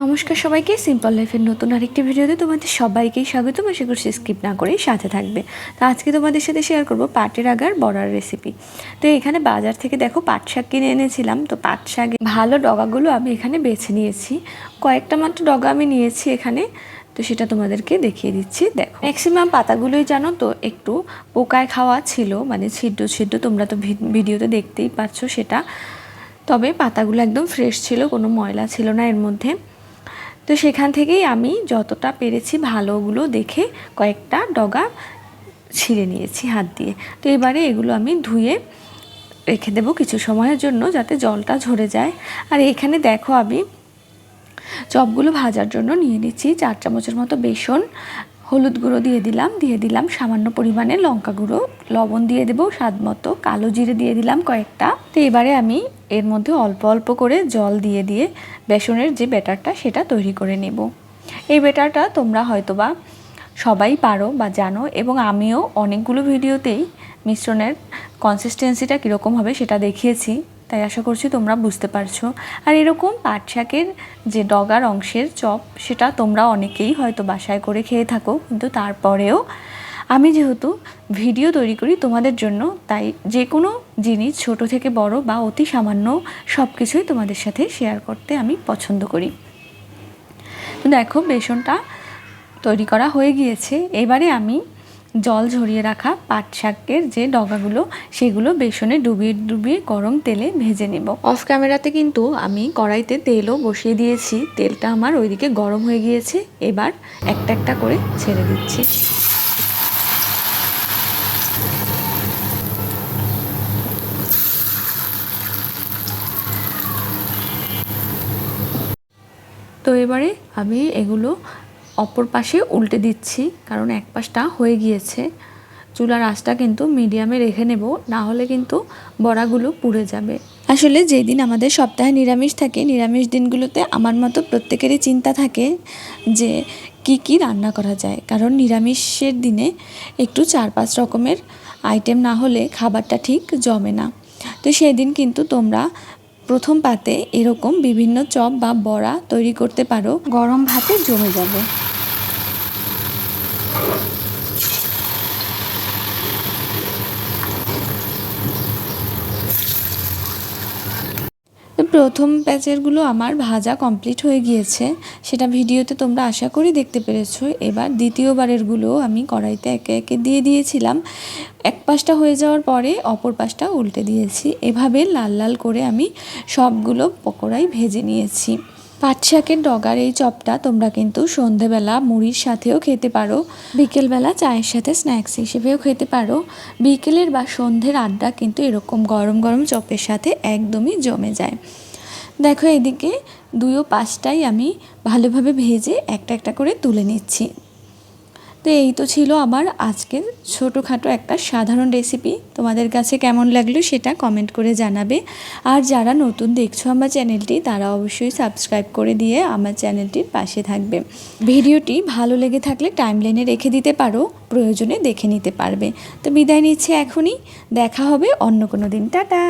নমস্কার সবাইকে সিম্পল লাইফের নতুন আরেকটি ভিডিওতে তোমাদের সবাইকেই স্বাগতম আশা করছি স্কিপ না করেই সাথে থাকবে। তো আজকে তোমাদের সাথে শেয়ার করব পাটের আগার বড়ার রেসিপি তো এখানে বাজার থেকে দেখো পাট শাক কিনে এনেছিলাম। তো পাট শাক ভালো ডগাগুলো আমি এখানে বেছে নিয়েছি। কয়েকটা মাত্র ডগা আমি নিয়েছি এখানে। তো সেটা তোমাদেরকে দেখিয়ে দিচ্ছি। দেখো ম্যাক্সিমাম পাতাগুলোই জানো তো একটু পোকায় খাওয়া ছিল মানে ছিদ্র ছিদ্র, তোমরা তো ভিডিওতে দেখতেই পাচ্ছ সেটা। তবে পাতাগুলো একদম ফ্রেশ ছিল, কোনো ময়লা ছিল না এর মধ্যে। তো সেখান থেকেই আমি যতটা পেরেছি ভালোগুলো দেখে কয়েকটা ডগা ছিঁড়ে নিয়েছি হাত দিয়ে। তো এবারে এগুলো আমি ধুয়ে রেখে দেবো কিছু সময়ের জন্য যাতে জলটা ঝরে যায়। আর এখানে দেখো আমি চপগুলো ভাজার জন্য নিয়ে নিচ্ছি চার চামচের মতো বেসন হলুদ গুঁড়ো দিয়ে দিলাম দিয়ে দিলাম সামান্য পরিমাণে লঙ্কা গুঁড়ো। লবণ দিয়ে দেবো স্বাদ মতো, কালো জিরে দিয়ে দিলাম কয়েকটা। তো এবারে আমি এর মধ্যে অল্প অল্প করে জল দিয়ে দিয়ে বেসনের যে ব্যাটারটা সেটা তৈরি করে নেব। এই ব্যাটারটা তোমরা হয়তোবা সবাই পারো বা জানো এবং আমিও অনেকগুলো ভিডিওতেই মিশ্রণের কনসিস্টেন্সিটা কীরকম হবে সেটা দেখিয়েছি। তাই আশা করছি তোমরা বুঝতে পারছ। আর এরকম পাট শাকের যে ডগার অংশের চপ, সেটা তোমরা অনেকেই হয়তো বাসায় করে খেয়ে থাকো, কিন্তু তারপরেও আমি যেহেতু ভিডিও তৈরি করি তোমাদের জন্য, তাই যে কোনো জিনিস ছোট থেকে বড় বা অতি সামান্য সব কিছুই তোমাদের সাথে শেয়ার করতে আমি পছন্দ করি। দেখো, বেসনটা তৈরি করা হয়ে গিয়েছে। এবারে আমি জল ঝরিয়ে রাখা পাট শাকের যে ডগাগুলো, সেগুলো বেসনে ডুবিয়ে ডুবিয়ে গরম তেলে ভেজে নেব। অফ ক্যামেরাতে কিন্তু আমি কড়াইতে তেলও বসিয়ে দিয়েছি। তেলটা আমার ওইদিকে গরম হয়ে গিয়েছে। এবার একটা একটা করে ছেড়ে দিচ্ছি। তো এবারে আমি এগুলো অপর পাশে উল্টে দিচ্ছি, কারণ এক পাশটা হয়ে গিয়েছে। চুলার আঁচটা কিন্তু মিডিয়ামে রেখে নেব, না হলে কিন্তু বড়াগুলো পুড়ে যাবে। আসলে যেদিন আমাদের সপ্তাহে নিরামিষ থাকে, নিরামিষ দিনগুলোতে আমার মতো প্রত্যেকেরই চিন্তা থাকে যে কি কি রান্না করা যায়। কারণ নিরামিষের দিনে একটু চার পাঁচ রকমের আইটেম না হলে খাবারটা ঠিক জমে না। তো সেদিন কিন্তু তোমরা প্রথম পাতে এরকম বিভিন্ন চপ বা বড়া তৈরি করতে পারো। গরম ভাতে জমে যাবে। প্রথম ব্যাচেরগুলো আমার ভাজা কমপ্লিট হয়ে গিয়েছে। সেটা ভিডিওতে তোমরা আশা করি দেখতে পেরেছ। এবার দ্বিতীয়বারেরগুলো আমি কড়াইতে একে একে দিয়ে দিয়েছিলাম। এক পাশটা হয়ে যাওয়ার পরে অপর পাশটা উল্টে দিয়েছি। এভাবে লাল লাল করে আমি সবগুলো পকোড়াই ভেজে নিয়েছি। পাট শাকের ডগার এই চপটা তোমরা কিন্তু সন্ধেবেলা মুড়ির সাথেও খেতে পারো, বিকেলবেলা চায়ের সাথে স্ন্যাক্স হিসেবেও খেতে পারো। বিকেলের বা সন্ধ্যের আড্ডা কিন্তু এরকম গরম গরম চপের সাথে একদমই জমে যায়। দেখো এদিকে দুইও পাঁচটাই আমি ভালোভাবে ভেজে একটা একটা করে তুলে নিচ্ছি। তো এই তো ছিল আমার আজকের ছোটোখাটো একটা সাধারণ রেসিপি তোমাদের কাছে কেমন লাগল সেটা কমেন্ট করে জানাবে। আর যারা নতুন দেখছ আমার চ্যানেলটি তারা অবশ্যই সাবস্ক্রাইব করে দিয়ে আমার চ্যানেলটির পাশে থাকবে। ভিডিওটি ভালো লেগে থাকলে টাইমলাইনে রেখে দিতে পারো, প্রয়োজনে দেখে নিতে পারবে। তো বিদায় নিচ্ছে এখনই, দেখা হবে অন্য কোনো দিন। টাটা!